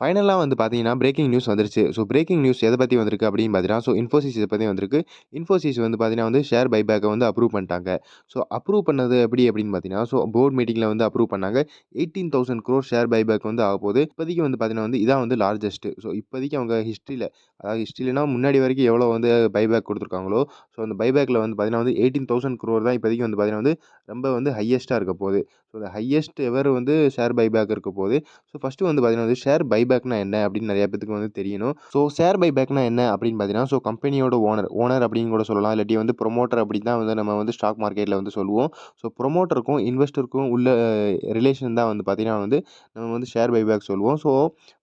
ஃபைனலாக வந்து பார்த்தீங்கன்னா, பிரேக்கிங் நியூஸ் வந்துருச்சு. ஸோ பிரேக்கிங் நியூஸ் எதை பற்றி வந்திருக்கு அப்படின்னு பார்த்தீங்கன்னா, ஸோ இன்ஃபோசிஸ் பற்றி பத்தி வந்திருக்கு. இன்ஃபோசிஸ் வந்து பார்த்தீங்கன்னா வந்து ஷேர் பைபேக்கை வந்து அப்ரூவ் பண்ணிட்டாங்க. ஸோ அப்ரூவ் பண்ணது எப்படி அப்படின்னு பார்த்தீங்கன்னா, ஸோ போர்ட் மீட்டிங்கில் வந்து அப்ரூவ் பண்ணாங்க. 18,000 க்ரோர் ஷேர் பைபேக் வந்து ஆக போகுது இப்போதைக்கு வந்து பார்த்தீங்கன்னா வந்து இதான் வந்து லார்ஜஸ்ட்டு ஸோ இப்போதைக்கு அவங்க ஹிஸ்ட்ரியில் அதாவது ஹிஸ்ட்ரியிலனா முன்னாடி வரைக்கும் எவ்வளோ வந்து பைபேக் கொடுத்துருக்காங்களோ ஸோ அந்த பைபேக்கில் வந்து பார்த்தீங்கன்னா வந்து 18,000 க்ரோர் தான் இப்போதைக்கு வந்து பார்த்தீங்கன்னா வந்து ரொம்ப வந்து ஹையஸ்ட்டாக இருக்க போகுது ஸோ அந்த ஹையஸ்ட் எவர் வந்து ஷேர் பைபேக் இருக்க போது. ஸோ ஃபஸ்ட்டு வந்து பார்த்தீங்கன்னா வந்து ஷேர் பை பைபேக்னா என்ன அப்படின்னு நிறைய பேத்துக்கு வந்து தெரியணும். ஸோ ஷேர் பைபேக்னா என்ன அப்படின்னு பார்த்தீங்கன்னா, ஸோ கம்பெனியோட ஓனர் ஓனர் அப்படின்னு கூட சொல்லலாம். இல்லாட்டி வந்து ப்ரொமோட்டர் அப்படின்னு தான் வந்து நம்ம வந்து ஸ்டாக் மார்க்கெட்டில் வந்து சொல்லுவோம். ஸோ ப்ரொமோட்டருக்கும், இன்வெஸ்டருக்கும் உள்ள ரிலேஷன் தான் வந்து பார்த்தீங்கன்னா வந்து நம்ம வந்து ஷேர் பைபேக் சொல்லுவோம். ஸோ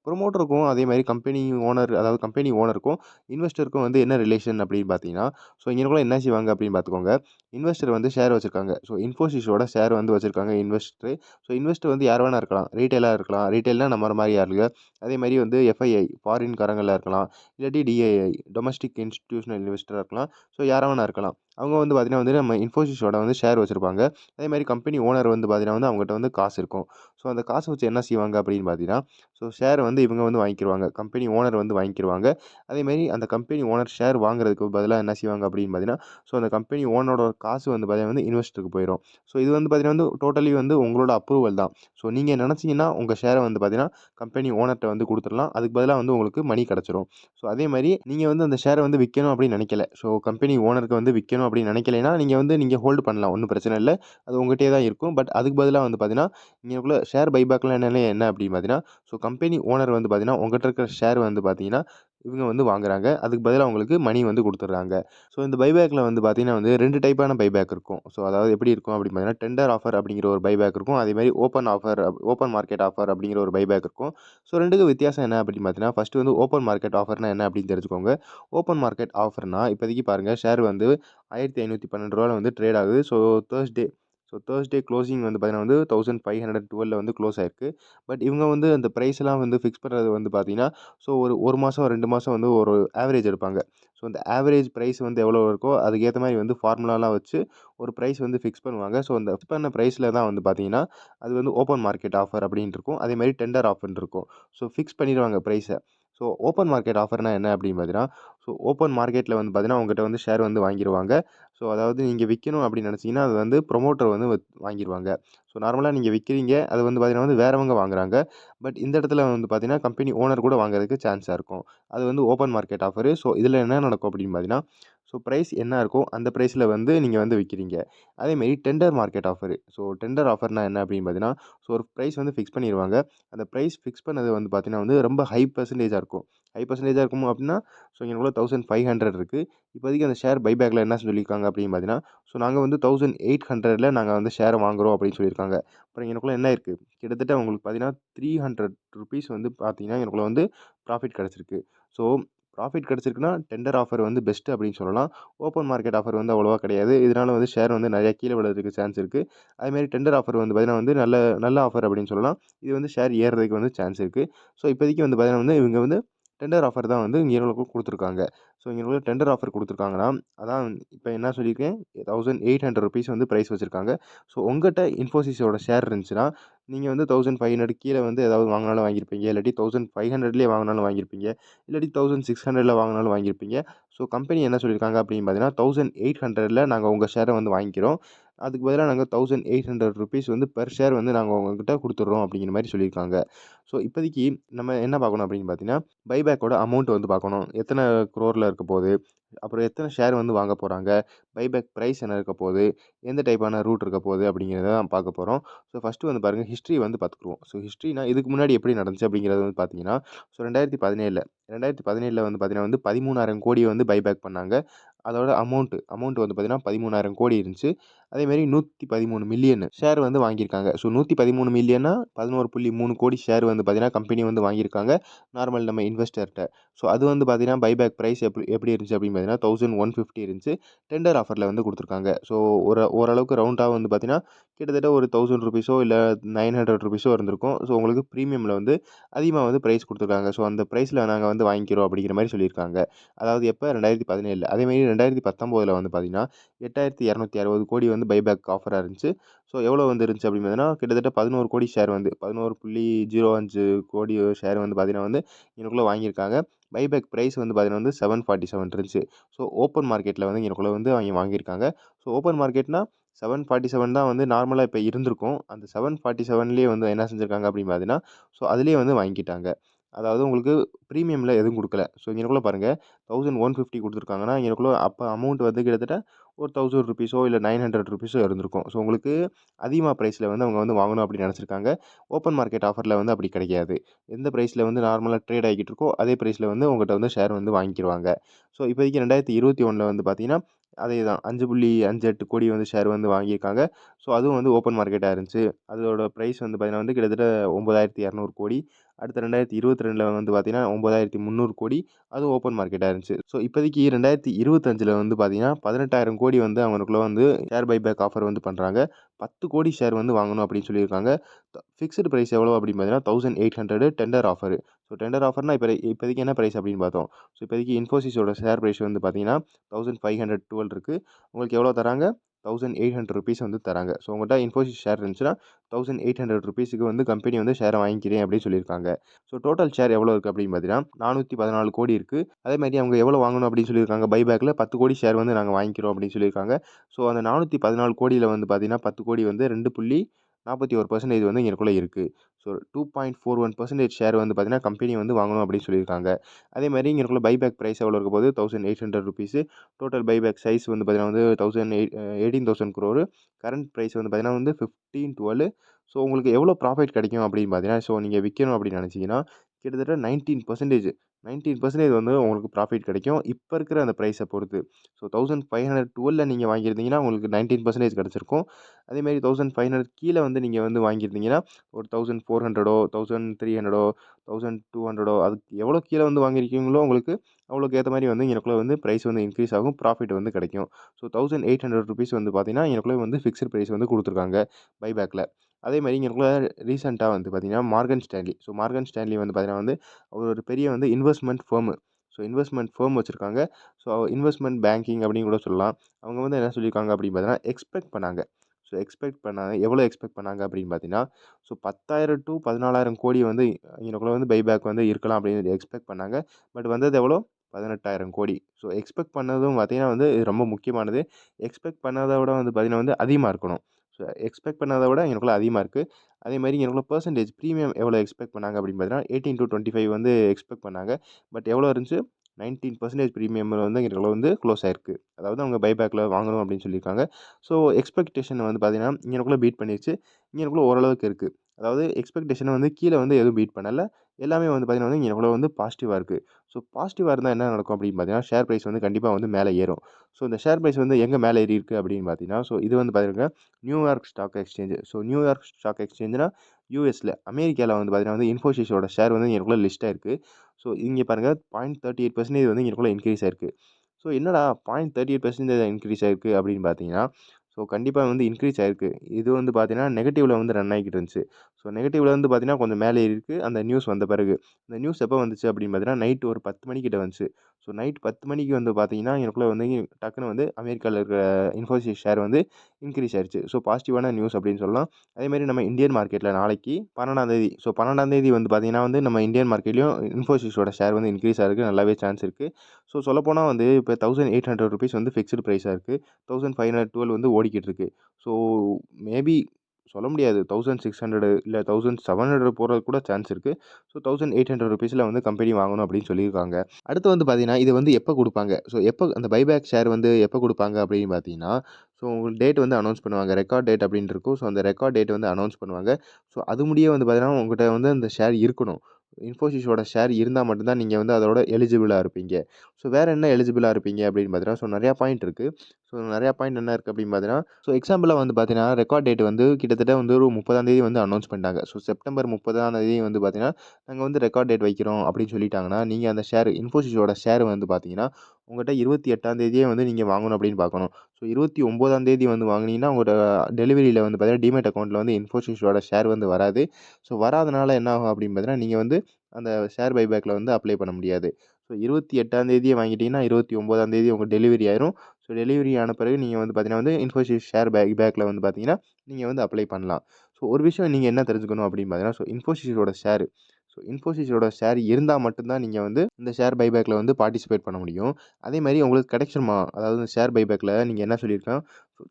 ப்ரொமோட்டருக்கும் அதே மாதிரி கம்பெனி ஓனர் அதாவது கம்பெனி ஓனருக்கும், இன்வெஸ்டருக்கும் வந்து என்ன ரிலேஷன் அப்படின்னு பார்த்தீங்கன்னா, ஸோ இங்கனக்குள்ள என்ன செய்வாங்க அப்படின்னு பார்த்துக்கோங்க. இன்வெஸ்டர் வந்து ஷேர் வச்சுருக்காங்க ஸோ இன்ஃபோசிஸோட ஷேர் வந்து வச்சுருக்காங்க இன்வெஸ்டர் ஸோ இன்வெஸ்டர் வந்து யார் வேணா இருக்கலாம். ரீட்டெயிலா இருக்கலாம். ரீட்டெயிலாக நம்ம மாதிரி யாருங்க அதே மாதிரி வந்து எஃப்ஐஐ ஃபாரின் காரங்களாக இருக்கலாம். இல்லாட்டி டிஐஐ டொமஸ்டிக் இன்ஸ்டிடியூஷனல் இன்வெஸ்டராக இருக்கலாம். ஸோ யாராக வேணா இருக்கலாம். அவங்க வந்து பார்த்திங்கன்னா வந்து நம்ம இன்ஃபோசிஸோட வந்து ஷேர் வச்சுருப்பாங்க. அதே மாதிரி கம்பெனி ஓனர் வந்து பார்த்திங்கன்னா வந்து அவங்ககிட்ட வந்து காசு இருக்கும். ஸோ அந்த காசை வச்சு என்ன செய்வாங்க அப்படின்னு பார்த்தீங்கன்னா, ஸோ ஷேர் வந்து இவங்க வந்து வாங்கிக்கிடுவாங்க கம்பெனி ஓனர் வந்து வாங்கிக்கிடுவாங்க அதே அந்த கம்பெனி ஓனர் ஷேர் வாங்குறதுக்கு பதிலாக என்ன செய்வாங்க அப்படின்னு பார்த்தீங்கன்னா, ஸோ அந்த கம்பெனி ஓனரோட காசு வந்து பார்த்தீங்கன்னா வந்து இன்வெஸ்டருக்கு போயிடும் ஸோ இது வந்து பார்த்திங்கன்னா வந்து டோட்டலி வந்து உங்களோட அப்ரூவல் தான். ஸோ நீங்கள் நினச்சிங்கன்னா உங்கள் ஷேரை வந்து பார்த்தீங்கன்னா, கம்பெனி ஓனர்கிட்ட வந்து கொடுத்துடலாம். அதுக்கு பதிலாக வந்து உங்களுக்கு மணி கிடச்சிரும். ஸோ அதே மாதிரி நீங்கள் வந்து அந்த ஷேரை வந்து விற்கணும் அப்படின்னு நினைக்கல. ஸோ கம்பெனி ஓனருக்கு வந்து விற்கணும் வேணும் அப்படின்னு நினைக்கலைன்னா நீங்கள் வந்து நீங்கள் ஹோல்டு பண்ணலாம். ஒன்றும் பிரச்சனை இல்லை அது உங்கட்டயே தான் இருக்கும். பட் அதுக்கு பதிலாக வந்து பார்த்தீங்கன்னா, இங்கனக்குள்ள ஷேர் பைபேக்லாம் என்னென்ன என்ன அப்படின்னு பார்த்தீங்கன்னா, ஸோ கம்பெனி ஓனர் வந்து பார்த்தீங்கன்னா, உங்கள்கிட்ட இருக்கிற ஷேர் வந்து பார்த்தீங்கன்னா, இவங்க வந்து வாங்குறாங்க. அதுக்கு பதிலாக அவங்களுக்கு மணி வந்து கொடுத்துட்றாங்க ஸோ இந்த பைபேக்கில் வந்து பார்த்தீங்கன்னா வந்து ரெண்டு டைப்பான பைபேக் இருக்கும். ஸோ அதாவது எப்படி இருக்கும் அப்படின்னு பார்த்தீங்கன்னா, டெண்டர் ஆஃபர் அப்படிங்கிற ஒரு பைபேக் இருக்கும். அதேமாதிரி open offer open market offer அப்படிங்கிற ஒரு பைபேக் இருக்கும். ஸோ ரெண்டுக்கு வித்தியாசம் என்ன அப்படின்னு பார்த்தீங்கன்னா, ஃபர்ஸ்ட்டு வந்து ஓப்பன் மார்க்கெட் ஆஃபர்னா என்ன அப்படின்னு தெரிஞ்சுக்கோங்க. ஓப்பன் மார்க்கெட் ஆஃபர்னால் இப்போதைக்கு பாருங்கள் ஷேர் வந்து ஆயிரத்தி ஐநூற்றி பன்னெண்டு ரூபாவில் வந்து ட்ரேட் ஆகுது. So Thursday so Thursday closing வந்து பார்த்தீங்கன்னா வந்து 1512ல வந்து க்ளோஸ் ஆயிருக்கு. பட் இவங்க வந்து அந்த ப்ரைஸ்லாம் வந்து ஃபிக்ஸ் பண்ணுறது வந்து பார்த்தீங்கன்னா, ஸோ ஒரு ஒரு மாதம் ரெண்டு மாதம் வந்து ஒரு ஆவரேஜ் எடுப்பாங்க. ஸோ அந்த ஆவரேஜ் ப்ரைஸ் வந்து எவ்வளோ இருக்கோ அதுக்கேற்ற மாதிரி வந்து ஃபார்முலாலாம் வச்சு ஒரு ப்ரைஸ் வந்து ஃபிக்ஸ் பண்ணுவாங்க. ஸோ அந்த ஃபிக்ஸ் பண்ண ப்ரைஸில் தான் வந்து பார்த்தீங்கன்னா, அது வந்து ஓப்பன் மார்க்கெட் ஆஃபர் அப்படின்ட்டு இருக்கும். அதே மாதிரி டெண்டர் ஆஃபர்னு இருக்கும். ஸோ ஃபிக்ஸ் பண்ணிடுவாங்க ப்ரைஸை ஸோ ஓப்பன் மார்க்கெட் ஆஃபர்னால் என்ன அப்படின்னு பார்த்தீங்கன்னா, ஸோ ஓப்பன் மார்க்கெட்டில் வந்து பார்த்தீங்கன்னா, உங்ககிட்ட வந்து ஷேர் வந்து வாங்கிடுவாங்க ஸோ அதாவது நீங்கள் விற்கணும் அப்படின்னு நினச்சிங்கன்னா அது வந்து ப்ரொமோட்டர் வந்து வாங்கிடுவாங்க வாங்கிருவாங்க. ஸோ நார்மலாக நீங்கள் விற்கிறீங்க அது வந்து பார்த்தீங்கன்னா வந்து வேறவங்க வாங்குறாங்க. பட் இந்த இடத்துல வந்து பார்த்தீங்கன்னா, கம்பெனி ஓனர் கூட வாங்குறதுக்கு சான்ஸாக இருக்கும். அது வந்து ஓப்பன் மார்க்கெட் ஆஃபரு. ஸோ இதில் என்ன நடக்கும் அப்படின்னு பார்த்தீங்கன்னா, ஸோ ப்ரைஸ் என்ன இருக்கோ அந்த ப்ரைஸில் வந்து நீங்கள் வந்து விற்கிறீங்க அதேமாரி tender market offer. So tender ஆஃபர்னால் என்ன அப்படின்னு பார்த்தீங்கன்னா, ஸோ ஒரு ப்ரைஸ் வந்து ஃபிக்ஸ் பண்ணிடுவாங்க அந்த ப்ரைஸ் ஃபிக்ஸ் பண்ணது வந்து பார்த்தீங்கன்னா வந்து ரொம்ப ஹை பர்சன்டேஜாக இருக்கும். ஃபைவ் பர்சன்டேஜாக இருக்கும் அப்படின்னா, ஸோ எனக்குள்ளே தௌசண்ட் ஃபைவ் ஹண்ட்ரட் இருக்குது இப்போதைக்கு அந்த ஷேர் பைபேக்கில் என்ன சொல்லியிருக்காங்க அப்படின்னு பார்த்தீங்கன்னா, ஸோ நாங்கள் வந்து தௌசண்ட் எயிட் ஹண்ட்ரடில் நாங்கள் வந்து ஷேர் வாங்குறோம் அப்படின்னு சொல்லியிருக்காங்க. அப்புறம் எனக்குள்ளே என்ன இருக்குது கிட்டத்தட்ட உங்களுக்கு பார்த்தீங்கன்னா, ₹300 வந்து பார்த்தீங்கன்னா, எனக்குள்ளே வந்து ப்ராஃபிட் கிடச்சிருக்கு ஸோ ப்ராஃபிட் கிடச்சிருக்குன்னா டெண்டர் ஆஃபர் வந்து பெஸ்ட்டு அப்படின்னு சொல்லலாம். ஓப்பன் மார்க்கெட் ஆஃபர் வந்து அவ்வளவா கிடையாது. இதனால் வந்து ஷேர் வந்து நிறையா கீழே விழுறதுக்கு சான்ஸ் இருக்குது அதுமாதிரி டெண்டர் ஆஃபர் வந்து பார்த்திங்கன்னா வந்து நல்ல நல்ல ஆஃபர் அப்படின்னு சொல்லலாம். இது வந்து ஷேர் ஏறுறதுக்கு வந்து சான்ஸ் இருக்குது ஸோ இப்போதைக்கு வந்து பார்த்திங்கன்னா வந்து இவங்க வந்து டெண்டர் ஆஃபர் தான் வந்து இங்கனக்குள்ள கொடுத்துருக்காங்க ஸோ இங்கனக்குள்ள டெண்டர் ஆஃபர் கொடுத்துருக்காங்கன்னா அதான் இப்போ என்ன சொல்லியிருக்கேன் ₹1800 வந்து ப்ரைஸ் வச்சுருக்காங்க ஸோ உங்கள்கிட்ட இன்ஃபோசிஸோட ஷேர் இருந்துச்சுன்னா, நீங்கள் வந்து தௌசண்ட் ஃபைவ் ஹண்ட்ரட் கீழே வந்து ஏதாவது வாங்கினாலும் வாங்கியிருப்பீங்க. இல்லாட்டி தௌசண்ட் ஃபைவ் ஹண்ட்ரட்லேயே வாங்கினாலும் வாங்கியிருப்பீங்க. இல்லாட்டி தௌசண்ட் சிக்ஸ் ஹண்ட்ரட்ல வாங்கினாலும் வாங்கியிருப்பீங்க. ஸோ கம்பெனி என்ன சொல்லியிருக்காங்க அப்படின்னு பார்த்தீங்கன்னா, தௌசண்ட் எயிட் ஹண்ட்ரட்ல நாங்கள் உங்கள் ஷேரை வந்து வாங்கிக்கிறோம். அதுக்கு பதிலாக நாங்கள் தௌசண்ட் எயிட் ஹண்ட்ரட் ருபீஸ் வந்து பெர் ஷேர் வந்து நாங்கள் உங்ககிட்ட கொடுத்துட்றோம் அப்படிங்கிற மாதிரி சொல்லியிருக்காங்க. ஸோ இப்போதைக்கு நம்ம என்ன பார்க்கணும் அப்படின்னு பார்த்தீங்கன்னா, பைபேக்கோட அமௌண்ட் வந்து பார்க்கணும். எத்தனை குரோரில் இருக்க போது? அப்புறம் எத்தனை ஷேர் வந்து வாங்க போகிறாங்க பைபேக் ப்ரைஸ் என்ன இருக்க போகுது எந்த டைப்பான ரூட் இருக்க போகுது அப்படிங்கிறத தான் பார்க்க போகிறோம் ஸோ ஃபஸ்ட்டு வந்து பாருங்கள் ஹிஸ்ட்ரி வந்து பார்த்துக்குருவோம். ஸோ ஹிஸ்ட்ரினா இதுக்கு முன்னாடி எப்படி நடந்துச்சு அப்படிங்கிறது வந்து பார்த்தீங்கன்னா, ஸோ 2017ல 2017ல வந்து பார்த்தீங்கன்னா வந்து 13,000 கோடி வந்து பைபேக் பண்ணாங்க. அதோட அமௌண்ட்டு அமௌண்ட் வந்து பார்த்தீங்கன்னா, 13,000 கோடி இருந்துச்சு. அதேமாரி நூற்றி பதிமூணு மில்லியன் ஷேர் வந்து வாங்கியிருக்காங்க. ஸோ 113 மில்லியன்னா 11.3 கோடி ஷேர் வந்து பார்த்தீங்கன்னா, கம்பெனி வந்து வாங்கியிருக்காங்க. நார்மல் நம்ம இன்வெஸ்டர்கிட்ட ஸோ அது வந்து பார்த்தீங்கன்னா, பைபேக் ப்ரைஸ் எப்படி எப்படி இருந்துச்சு அப்படின்னு பார்த்தீங்கன்னா, 1150 இருந்துச்சு. டெண்டர் ஆஃபரில் வந்து கொடுத்துருக்காங்க ஸோ ஒரு ஓரளவுக்கு ரவுண்டாக வந்து பார்த்தீங்கன்னா, கிட்டத்தட்ட ஒரு ₹1000 இல்ல ₹900 இருந்திருக்கும். ஸோ உங்களுக்கு ப்ரீமியமில் வந்து அதிகமாக வந்து ப்ரைஸ் கொடுத்துருக்காங்க ஸோ அந்த ப்ரைஸில் நாங்கள் வந்து வாங்கிக்கிறோம் அப்படிங்கிற மாதிரி சொல்லியிருக்காங்க. அதாவது எப்போ ரெண்டாயிரத்தி பதினேழு அதேமாரி ரெண்டாயிரத்தி பத்தொம்போதில் வந்து பார்த்தீங்கன்னா, 8,260 கோடி வந்து வந்து பைபேக் ஆஃபராக இருந்துச்சு. ஸோ எவ்வளோ வந்து இருந்துச்சு அப்படின்னு பார்த்தீங்கன்னா, கிட்டத்தட்ட 11 கோடி ஷேர் வந்து 11.05 கோடி ஷேர் வந்து பார்த்தீங்கன்னா வந்து இங்கனக்குள்ள வாங்கியிருக்காங்க. பைபேக் ப்ரைஸ் வந்து பார்த்தீங்கன்னா வந்து 747 இருந்துச்சு. ஸோ ஓப்பன் மார்க்கெட்டில் வந்து இங்கனக்குள்ள வந்து அவங்க வாங்கியிருக்காங்க. ஸோ ஓப்பன் மார்க்கெட்னா 747 தான் வந்து நார்மலாக இப்போ இருந்திருக்கும். அந்த 747லயே வந்து என்ன செஞ்சுருக்காங்க அப்படின்னு பார்த்தீங்கன்னா, ஸோ அதுலேயே வந்து வாங்கிக்கிட்டாங்க. அதாவது உங்களுக்கு ப்ரீமியமில் எதுவும் கொடுக்கல ஸோ இங்கனக்குள்ள பாருங்க 1150 குடுத்துருக்காங்கன்னா, இங்கனக்குள்ள அப்போ அமௌண்ட் வந்து கிட்டத்தட்ட ஒரு தௌசண்ட் ருப்பீஸோ இல்லை நைன் ஹண்ட்ரட் ருபீஸோ இருந்திருக்கும். ஸோ உங்களுக்கு அதிகமாக ப்ரைஸில் வந்து அவங்க வந்து வாங்கணும் அப்படின்னு நினச்சிருக்காங்க ஓப்பன் மார்க்கெட் ஆஃபரில் வந்து அப்படி கிடைக்காது. எந்த ப்ரைஸில் வந்து நார்மலாக ட்ரேட் ஆகிக்கிட்டு இருக்கோ, அதே ப்ரைஸில் வந்து உங்கள்கிட்ட வந்து ஷேர் வந்து வாங்கிக்கிடுவாங்க ஸோ இப்போதைக்கு 2021ல வந்து பார்த்தீங்கன்னா, அதே தான் அஞ்சு புள்ளி அஞ்சு எட்டு கோடி வந்து ஷேர் வந்து வாங்கியிருக்காங்க. ஸோ அதுவும் வந்து ஓப்பன் மார்க்கெட்டாக இருந்துச்சு. அதோட ப்ரைஸ் வந்து பார்த்திங்கன்னா வந்து கிட்டத்தட்ட 9200 கோடி. அடுத்த ரெண்டாயிரத்தி இருபத்தி ரெண்டில் வந்து பார்த்தீங்கன்னா, 9300 கோடி. அதுவும் ஓப்பன் மார்க்கெட்டாக இருந்துச்சு. ஸோ இப்போதைக்கு 2025ல வந்து பார்த்தீங்கன்னா, 18,000 கோடி வந்து அவங்களுக்குள்ள வந்து ஷேர் பைபேக் ஆஃபர் வந்து பண்ணுறாங்க 10 கோடி ஷேர் வந்து வாங்கணும் அப்படின்னு சொல்லியிருக்காங்க. ஃபிக்ஸ்டு ப்ரைஸ் எவ்வளோ அப்படின்னு பார்த்தீங்கன்னா, 1800 டெண்டர் ஆஃபர். ஸோ டெண்டர் ஆஃபர்னால் இப்போ இப்போதைக்கு என்ன ப்ரைஸ் அப்படின்னு பார்த்தோம். ஸோ இப்போதைக்கு இன்ஃபோசிஸோட ஷேர் ப்ரைஸ் வந்து பார்த்தீங்கன்னா, தௌசண்ட் ஃபைவ் ஹண்ட்ரட் டுவெல் இருக்குது உங்களுக்கு எவ்வளோ தராங்க? ₹1800 வந்து தராங்க. ஸோ உங்கள்கிட்ட இன்ஃபோசிஸ் ஷேர் இருந்துச்சுன்னா, ₹1800க்கு வந்து கம்பெனி வந்து ஷேர் வாங்கிக்கிறேன் அப்படின்னு சொல்லியிருக்காங்க. ஸோ டோட்டல் ஷேர் எவ்வளோ இருக்குது அப்படின்னு பார்த்தீங்கன்னா, 414 கோடி இருக்குது அதே மாதிரி அவங்க எவ்வளோ வாங்கணும் அப்படின்னு சொல்லியிருக்காங்க பைபேக்கில் பத்து கோடி ஷேர் வந்து நாங்கள் வாங்கிக்கிறோம் அப்படின்னு சொல்லியிருக்காங்க. ஸோ அந்த நானூற்றி பதினாலு கோடியில் வந்து பார்த்தீங்கன்னா, 10 கோடி வந்து ரெண்டு புள்ளி 2.41% வந்து எங்களுக்குள்ளே இருக்குது ஸோ 2.41% ஷேர் வந்து பார்த்தீங்கன்னா, கம்பெனி வந்து வாங்கணும் அப்படின்னு சொல்லியிருக்காங்க. அதே மாதிரி இங்கனக்குள்ள பைபேக் ப்ரைஸ் எவ்வளோ இருக்க ஹண்ட்ரட் ₹1800 டோட்டல் பைபேக் சைஸ் வந்து பார்த்தீங்கன்னா வந்து thousand eight 18,000 crore. Current price வந்து பார்த்தீங்கன்னா வந்து 1512 ஸோ உங்களுக்கு எவ்வளோ ப்ராஃபிட் கிடைக்கும் அப்படின்னு பார்த்தீங்கன்னா, ஸோ நீங்கள் விற்கணும் அப்படின்னு நினச்சிங்கன்னா கிட்டத்தட்ட நைன்டீன் பர்சன்டேஜ் 19% 19% வந்து உங்களுக்கு ப்ராஃபிட் கிடைக்கும். இப்போ இருக்கிற அந்த ப்ரைஸை பொறுத்து. ஸோ தௌசண்ட் ஃபைவ் ஹண்ட்ரட் டுவெலில் நீங்கள் வாங்கியிருந்தீங்கன்னா, உங்களுக்கு நைன்டீன் பர்சன்டேஜ் கிடச்சிருக்கும் அதேமாதிரி தௌசண்ட் ஃபைவ் ஹண்ட்ரட் கீழே வந்து நீங்கள் வந்து வாங்கியிருந்தீங்கன்னா, ஒரு 1400ஓ, 1300ஓ, 1200ஓ அதுக்கு எவ்வளோ கீழே வந்து வாங்கியிருக்கீங்களோ உங்களுக்கு அவ்வளோக்கு ஏற்ற மாதிரி வந்து எனக்குள்ளே வந்து ப்ரைஸ் வந்து இன்க்ரீஸ் ஆகும். ப்ராஃபிட் வந்து கிடைக்கும். ஸோ ₹1800 வந்து பார்த்தீங்கன்னா, எனக்குள்ளே வந்து ஃபிக்ஸ்டு ப்ரைஸ் வந்து கொடுத்துருக்காங்க பைபேக்கில் அதே மாதிரி இங்கே ரீசெண்டாக வந்து பார்த்திங்கன்னா Morgan Stanley so Morgan Stanley வந்து பார்த்திங்கன்னா வந்து ஒரு பெரிய வந்து investment firm so investment firm வச்சுருக்காங்க ஸோ இன்வெஸ்ட்மெண்ட் பேங்கிங் அப்படின்னு கூட சொல்லலாம். அவங்க வந்து என்ன சொல்லியிருக்காங்க அப்படின்னு பார்த்தீங்கன்னா, எக்ஸ்பெக்ட் பண்ணாங்க. ஸோ எக்ஸ்பெக்ட் பண்ணாங்க. எவ்வளோ எக்ஸ்பெக்ட் பண்ணாங்க அப்படின்னு பார்த்தீங்கன்னா, ஸோ 10,000 டூ 14,000 கோடி வந்து இங்கனக்குள்ள வந்து பைபேக் வந்து இருக்கலாம் அப்படின்னு எக்ஸ்பெக்ட் பண்ணாங்க. பட் வந்தது எவ்வளோ? 18,000 கோடி. ஸோ எக்ஸ்பெக்ட் பண்ணதும் பார்த்திங்கன்னா வந்து இது ரொம்ப முக்கியமானது. எக்ஸ்பெக்ட் பண்ணதை விட வந்து பார்த்திங்கன்னா வந்து அதிகமாக இருக்கணும். ஸோ எக்ஸ்பெக்ட் பண்ணதை விட எங்களுக்குள்ள அதிகமாக இருக்குது அதே மாதிரி இங்கனக்குள்ள பர்சன்டேஜ் பிரீமியம் எவ்வளோ எக்ஸ்பெக்ட் பண்ணாங்க அப்படின்னு பார்த்தீங்கன்னா, 18-25 வந்து எக்ஸ்பெக்ட் பண்ணாங்க. பட் எவ்வளோ இருந்துச்சு? நைன்டீன் பர்சன்டேஜ் ப்ரீமியம் வந்து இங்கனக்குள்ள வந்து க்ளோஸ் ஆயிருக்கு. அதாவது அவங்க பைபேக்கில் வாங்கணும் அப்படின்னு சொல்லியிருக்காங்க. ஸோ எக்ஸ்பெக்டேஷன் வந்து பார்த்திங்கன்னா இங்கனக்குள்ள பீட் பண்ணிடுச்சு இங்கனக்குள்ள ஓரளவுக்கு இருக்குது அதாவது எக்ஸ்பெக்டேஷனை வந்து கீழே வந்து எதுவும் பீட் பண்ணலை எல்லாமே வந்து பார்த்திங்கன்னா வந்து எவ்வளோ வந்து பாசிட்டிவாக இருக்குது ஸோ பாசிட்டிவாக இருந்தால் என்ன நடக்கும் அப்படின்னு பார்த்தீங்கன்னா, ஷேர் ப்ரைஸ் வந்து கண்டிப்பாக வந்து மேலே ஏறும். ஸோ இந்த ஷேர் ப்ரைஸ் வந்து எங்கே மேலே ஏறி இருக்குது அப்படின்னு பார்த்தீங்கன்னா, ஸோ இது வந்து பாருங்க New York stock exchange so New York stock எக்ஸ்சேஞ்சுனா யூஎஸில் அமெரிக்காவில் வந்து பார்த்தீங்கன்னா வந்து இன்ஃபோசிஸோட ஷேர் வந்து எனக்குள்ளே லிஸ்ட்டாக இருக்குது ஸோ இங்க பாருங்க 0.38% வந்து எனக்குள்ளே இன்க்ரீஸ் ஆயிருக்கு. ஸோ என்னடா point thirty eight percentage increase ஆயிருக்கு அப்படின்னு பார்த்தீங்கன்னா, ஸோ கண்டிப்பாக வந்து இன்க்ரீஸ் ஆயிருக்கு. இது வந்து பார்த்தீங்கன்னா, நெகட்டிவ்ல வந்து ரன் ஆகிக்கிட்டு இருந்துச்சு. ஸோ நெகட்டிவ்ல வந்து பார்த்தீங்கன்னா, கொஞ்சம் மேலே இருக்குது அந்த நியூஸ் வந்த பிறகு. இந்த நியூஸ் எப்போ வந்துச்சு அப்படின்னு பார்த்தீங்கன்னா, நைட்டு ஒரு 10 மணிக்கிட்ட வந்துச்சு. ஸோ நைட் 10 மணிக்கு வந்து பார்த்தீங்கன்னா, எனக்குள்ளே வந்து டக்குனு வந்து அமெரிக்காவில் இருக்கிற இன்ஃபோசிஸ் ஷேர் வந்து இன்க்ரீஸ் ஆயிடுச்சு ஸோ பாசிட்டிவான நியூஸ் அப்படின்னு சொல்லலாம். அதேமாதிரி நம்ம இந்தியன் மார்க்கெட்டில் நாளைக்கு பன்னெண்டாந்தேதி ஸோ பன்னெண்டாந்தேதி வந்து பார்த்தீங்கன்னா வந்து நம்ம இந்தியன் மார்க்கெட்லேயும் இன்ஃபோசிஸோட ஷேர் வந்து இன்க்ரீஸ் ஆகிருக்கு நல்லாவே சான்ஸ் இருக்குது ஸோ சொல்லப்போனால் வந்து இப்போ தௌசண்ட் எயிட் ஹண்ட்ரட் ருபீஸ் வந்து ஃபிக்ஸ்டு பிரைஸா இருக்கு. 1512 வந்து ஓடிக்கிட்டு இருக்குது ஸோ மேபி சொல்ல முடியாது. தௌசண்ட் சிக்ஸ் ஹண்ட்ரடு இல்லை தௌசண்ட் செவன் ஹண்ட்ரட் போகிறது கூட சான்ஸ் இருக்குது ஸோ ₹1800ல வந்து கம்பெனி வாங்கணும் அப்படின்னு சொல்லியிருக்காங்க. அடுத்து வந்து பார்த்தீங்கன்னா, இது வந்து எப்போ கொடுப்பாங்க ஸோ எப்போ அந்த பைபேக் ஷேர் வந்து எப்போ கொடுப்பாங்க அப்படின்னு பார்த்தீங்கன்னா, ஸோ உங்களுக்கு டேட் வந்து அனௌன்ஸ் பண்ணுவாங்க. ரெக்கார்ட் டேட் அப்படின்னு இருக்கும். ஸோ அந்த ரெக்கார்ட் டேட் வந்து அனௌன்ஸ் பண்ணுவாங்க. ஸோ அது முடிய வந்து பார்த்தீங்கன்னா, உங்கள்கிட்ட வந்து அந்த ஷேர் இருக்கணும். இன்ஃபோசிஸோட ஷேர் இருந்தால் மட்டும்தான் நீங்கள் வந்து அதோட எலிஜிபிளாக இருப்பீங்க. ஸோ வேறு என்ன எலிஜிபிளாக இருப்பீங்க அப்படின்னு பார்த்தீங்கன்னா, ஸோ நிறையா பாயிண்ட் இருக்குது ஸோ நிறையா பாயிண்ட் என்ன இருக்குது அப்படின்னு பார்த்தீங்கன்னா, ஸோ எக்ஸாம்பிளாக வந்து பார்த்தீங்கன்னா, ரெக்கார்ட் டேட் வந்து கிட்டத்தட்ட வந்து ஒரு 30ஆம் தேதி வந்து அனௌன்ஸ் பண்ணிட்டாங்க. ஸோ செப்டம்பர் 30ஆம் தேதி வந்து பார்த்தீங்கன்னா, நாங்கள் வந்து ரெக்கார்ட் டேட் வைக்கிறோம் அப்படின்னு சொல்லிட்டாங்கன்னா, நீங்கள் அந்த ஷேர் இன்ஃபோசிஸோட ஷேர் வந்து பார்த்தீங்கன்னா, உங்கள்கிட்ட இருபத்தி எட்டாம் தேதியே வந்து நீங்கள் வாங்கணும் அப்படின்னு பார்க்கணும். ஸோ 29ஆம் தேதி வந்து வாங்குனீங்கன்னா, உங்களோட டெலிவரியில் வந்து பார்த்தீங்கன்னா, டிமேட் அக்கௌண்ட்டில் வந்து இன்ஃபோசிஸோட ஷேர் வந்து வராது. ஸோ வராதனால என்ன ஆகும் அப்படின்னு பார்த்தீங்கன்னா, நீங்கள் வந்து அந்த ஷேர் பைபேக்கில் வந்து அப்ளை பண்ண முடியாது. ஸோ இருபத்தி எட்டாம் தேதியை வாங்கிட்டீங்கன்னா 29ஆம் தேதி உங்களுக்கு டெலிவரி ஆயிரும். ஸோ டெலிவரி ஆன பிறகு நீங்கள் வந்து பார்த்தீங்கன்னா வந்து இன்ஃபோசிஸ் ஷேர் பேக் பேக்கில் வந்து பார்த்தீங்கன்னா, நீங்கள் வந்து அப்ளை பண்ணலாம். ஸோ ஒரு விஷயம் நீங்கள் என்ன தெரிஞ்சுக்கணும் அப்படின்னு பார்த்தீங்கன்னா, ஸோ இன்ஃபோசிஸோட ஷேர் ஸோ இன்ஃபோசிஸோட ஷேர் இருந்தால் மட்டும்தான் நீங்கள் வந்து இந்த ஷேர் பைபேக்கில் வந்து பார்ட்டிசிபேட் பண்ண முடியும். அதே மாதிரி உங்களுக்கு கிடைச்சிருமா? அதாவது இந்த ஷேர் பைபேக்கில் நீங்கள் என்ன சொல்லியிருக்கோம்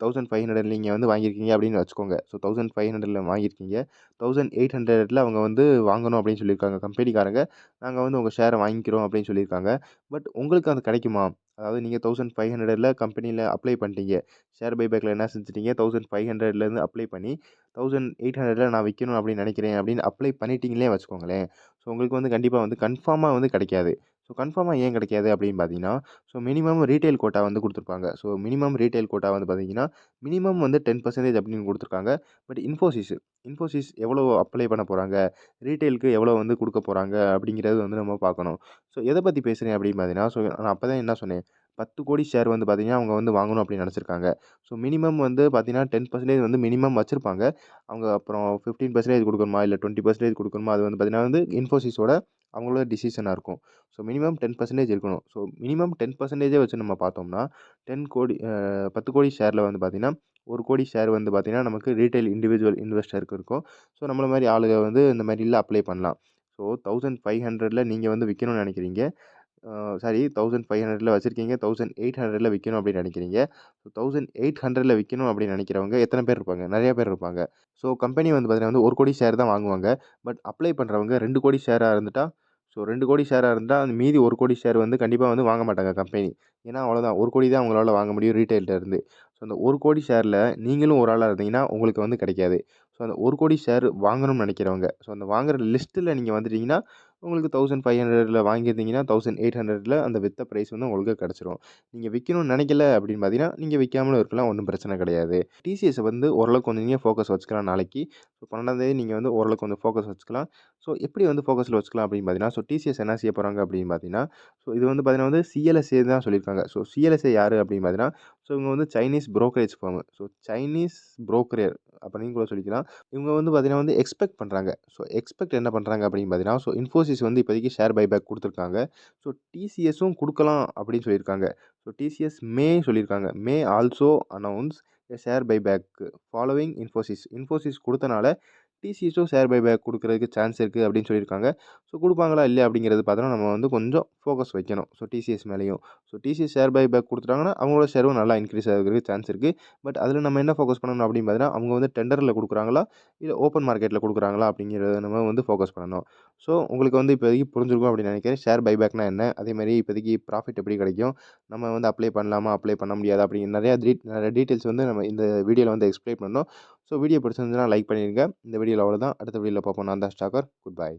1500 நீங்க வந்து வாங்கியிருக்கீங்க அப்படின்னு வச்சுக்கோங்க. ஸோ 1500ல வாங்கியிருக்கீங்க. 1800ல அவங்க வந்து வாங்கணும் அப்படின்னு சொல்லியிருக்காங்க கம்பெனிக்காரங்க. நாங்கள் வந்து உங்கள் ஷேரை வாங்கிக்கிறோம் அப்படின்னு சொல்லியிருக்காங்க. பட் உங்களுக்கு அது கிடைக்குமா? அதாவது நீங்கள் தௌசண்ட் ஃபைவ் ஹண்ட்ரடில் கம்பெனியில் அப்ளை பண்ணிட்டீங்க. ஷேர் பைபேக்கில் என்ன செஞ்சிட்டீங்க தௌசண்ட் ஃபைவ் ஹண்ட்ரட்லேருந்து அப்ளை பண்ணி 1800ல நான் விற்கணும் அப்படின்னு நினைக்கிறேன் அப்படின்னு அப்ளை பண்ணிட்டீங்களே வச்சுக்கோங்களேன். ஸோ உங்களுக்கு வந்து கண்டிப்பாக வந்து கன்ஃபார்மாக வந்து கிடைக்காது. ஸோ கன்ஃபார்மாக ஏன் கிடைக்காது அப்படின்னு பார்த்தீங்கன்னா, ஸோ மினிமம் ரீட்டைல் கோட்டா வந்து கொடுத்துருப்பாங்க. ஸோ மினிமம் ரீட்டைல் கோட்டா வந்து பார்த்தீங்கன்னா, மினிமம் வந்து 10% அப்படின்னு கொடுத்துருக்காங்க. பட் இன்ஃபோசிஸ் இன்ஃபோசிஸ் எவ்வளோ அப்ளை பண்ண போகிறாங்க ரீட்டைலுக்கு எவ்வளோ வந்து கொடுக்க போகிறாங்க அப்படிங்கிறது வந்து நம்ம பார்க்கணும். ஸோ எதை பற்றி பேசுகிறேன் அப்படின்னு பார்த்தீங்கன்னா, ஸோ நான் அப்போ தான் என்ன சொன்னேன். பத்து கோடி ஷேர் வந்து பார்த்தீங்கன்னா, அவங்க வந்து வாங்கணும் அப்படின்னு நினச்சிருக்காங்க. ஸோ மினிமம் வந்து பார்த்தீங்கன்னா 10% வந்து மினிமம் வச்சுருப்பாங்க. அவங்க அப்புறம் ஃபிஃப்டீன் பர்சன்டேஜ் கொடுக்கணுமா? இல்லை டுவெண்ட்டி பர்சன்டேஜ் கொடுக்கணுமா? அது வந்து பார்த்தீங்கன்னா வந்து இன்ஃபோசிஸோட அவங்களோட டிசிஷனாக இருக்கும். ஸோ மினிமம் 10% இருக்கணும். ஸோ மினிமம் டென் பர்சன்டேஜே வச்சு நம்ம பார்த்தோம்னா, டென் கோடி பத்து கோடி ஷேரில் வந்து பார்த்தீங்கன்னா, 1,00,00,000 ஷேர் வந்து பார்த்தீங்கன்னா, நமக்கு ரீட்டெயில் இண்டிவிஜுவல் இன்வெஸ்டருக்கு இருக்கும். ஸோ நம்மள மாதிரி ஆளுக வந்து இந்த மாரில அப்ளை பண்ணலாம். ஸோ தௌசண்ட் ஃபைவ் ஹண்ட்ரடில் நீங்கள் வந்து விற்கணும்னு நினைக்கிறீங்க. சாரி தௌசண்ட் ஃபைவ் ஹண்ட்ரடில் வச்சுருக்கீங்க தௌசண்ட் எயிட் ஹண்ட்ரடில் விற்கணும் அப்படின்னு நினைக்கிறீங்க. ஸோ தௌசண்ட் எயிட் ஹண்ட்ரடில் விற்கணும் அப்படின்னு நினைக்கிறவங்க எத்தனை பேர் இருப்பாங்க? நிறைய பேர் இருப்பாங்க. ஸோ கம்பெனி வந்து பார்த்தீங்கன்னா வந்து ஒரு கோடி ஷேர் தான் வாங்குவாங்க. பட் அப்ளை பண்ணுறவங்க ரெண்டு கோடி ஷேராக இருந்துட்டால் ஸோ ரெண்டு கோடி ஷேராக இருந்தால் அந்த மீதி ஒரு கோடி ஷேர் வந்து கண்டிப்பாக வந்து வாங்க மாட்டாங்க கம்பெனி. ஏன்னா அவ்வளோதான் 1,00,00,000 தான் அவங்களால வாங்க முடியும் ரீட்டெயில்ட்ட இருந்து. ஸோ அந்த ஒரு கோடி ஷேரில் நீங்களும் ஒரு ஆளாக இருந்தீங்கன்னா, உங்களுக்கு வந்து கிடைக்காது. ஸோ அந்த ஒரு கோடி ஷேர் வாங்கணும்னு நினைக்கிறவங்க, ஸோ அந்த வாங்குற லிஸ்ட்டில் நீங்கள் வந்துட்டீங்கன்னா, உங்களுக்கு 1500ல வாங்கியிருந்தீங்கன்னா, 1800ல அந்த வித்த ப்ரைஸ் வந்து உங்களுக்கு கிடச்சிரும் நீங்கள் விற்கணும்னு நினைக்கல அப்படின்னு பார்த்தீங்கன்னா, நீங்கள் விற்காமலும் இருக்கலாம். ஒன்றும் பிரச்சனை கிடையாது. டிசிஎஸை வந்து ஓரளவுக்கு கொஞ்சம் நீங்கள் ஃபோக்கஸ் வச்சுக்கலாம் நாளைக்கு. ஸோ 12ஆம் நீங்கள் வந்து ஓரளவுக்கு கொஞ்சம் ஃபோக்கஸ் வச்சுக்கலாம். ஸோ எப்படி வந்து ஃபோக்கஸில் வச்சுக்கலாம் அப்படின்னு பார்த்தீங்கன்னா, ஸோ டிசிஎஸ் என்ன செய்ய போகிறாங்க அப்படின்னு பார்த்தீங்கன்னா, ஸோ இது வந்து பார்த்தீங்கன்னா வந்து சிஎல்எஸ்ஏ தான் சொல்லியிருக்காங்க. ஸோ சிஎல்எஸ்ஏ யார் அப்படின்னு பார்த்தீங்கன்னா, ஸோ இவங்க வந்து Chinese brokerage firm so Chinese broker அப்படின்னு கூட சொல்லிக்கலாம். இவங்க வந்து பார்த்தீங்கன்னா வந்து எக்ஸ்பெக்ட் பண்ணுறாங்க ஸோ எக்ஸ்பெக்ட் என்ன பண்ணுறாங்க அப்படின்னு பார்த்தீங்கன்னா, ஸோ இன்ஃபோசிஸ் வந்து இப்போதைக்கு ஷேர் பைபேக் கொடுத்துருக்காங்க ஸோ டிசிஎஸும் கொடுக்கலாம் அப்படின்னு சொல்லியிருக்காங்க. ஸோ டிசிஎஸ் மே சொல்லியிருக்காங்க. May also announce share buyback following Infosys. Infosys கொடுத்தனால டிசிஎஸும் ஷேர் பைபேக் கொடுக்குறதுக்கு சான்ஸ் இருக்குது அப்படின்னு சொல்லியிருக்காங்க. ஸோ கொடுப்பாங்களா இல்லையா? அப்படிங்கிறது பார்த்தோன்னா நம்ம வந்து கொஞ்சம் ஃபோக்கஸ் வைக்கணும். ஸோ டிசிஎஸ் மேலேயும் ஸோ டிசிஎஸ் ஷேர் பைபேக் கொடுத்துட்டாங்கன்னா அவங்களோட ஷேரும் நல்லா இன்க்ரீஸ் ஆகிறதுக்கு சான்ஸ் இருக்குது பட் அதில் நம்ம என்ன ஃபோக்கஸ் பண்ணணும் அப்படின்னு பார்த்தீங்கன்னா, அவங்க வந்து டெண்டரில் கொடுக்குறாங்களா இல்லை ஓப்பன் மார்க்கெட்டில் கொடுக்குறாங்களா அப்படிங்கிறத நம்ம வந்து ஃபோக்கஸ் பண்ணணும். ஸோ உங்களுக்கு வந்து இப்போதைக்கு புரிஞ்சிருக்கும் அப்படின்னு நினைக்கிறேன். ஷேர் பைபேக்னா என்ன? அதேமாதிரி இப்போதைக்கு ப்ராஃபிட் எப்படி கிடைக்கும்? நம்ம வந்து அப்ளை பண்ணலாமா? அப்ளை பண்ண முடியாது அப்படிங்கிற நிறையா டீட் டீட்டெயில்ஸ் வந்து நம்ம இந்த வீடியோவில் வந்து எக்ஸ்ப்ளைன் பண்ணோம். ஸோ வீடியோ பிடிச்சிருந்ததுன்னா லைக் பண்ணிடுங்க இந்த வீடியோவில் அவ்வளோதான். அடுத்த வீடியோவில் பார்ப்போம். நான் தான் ஸ்டாக்கர். Good bye.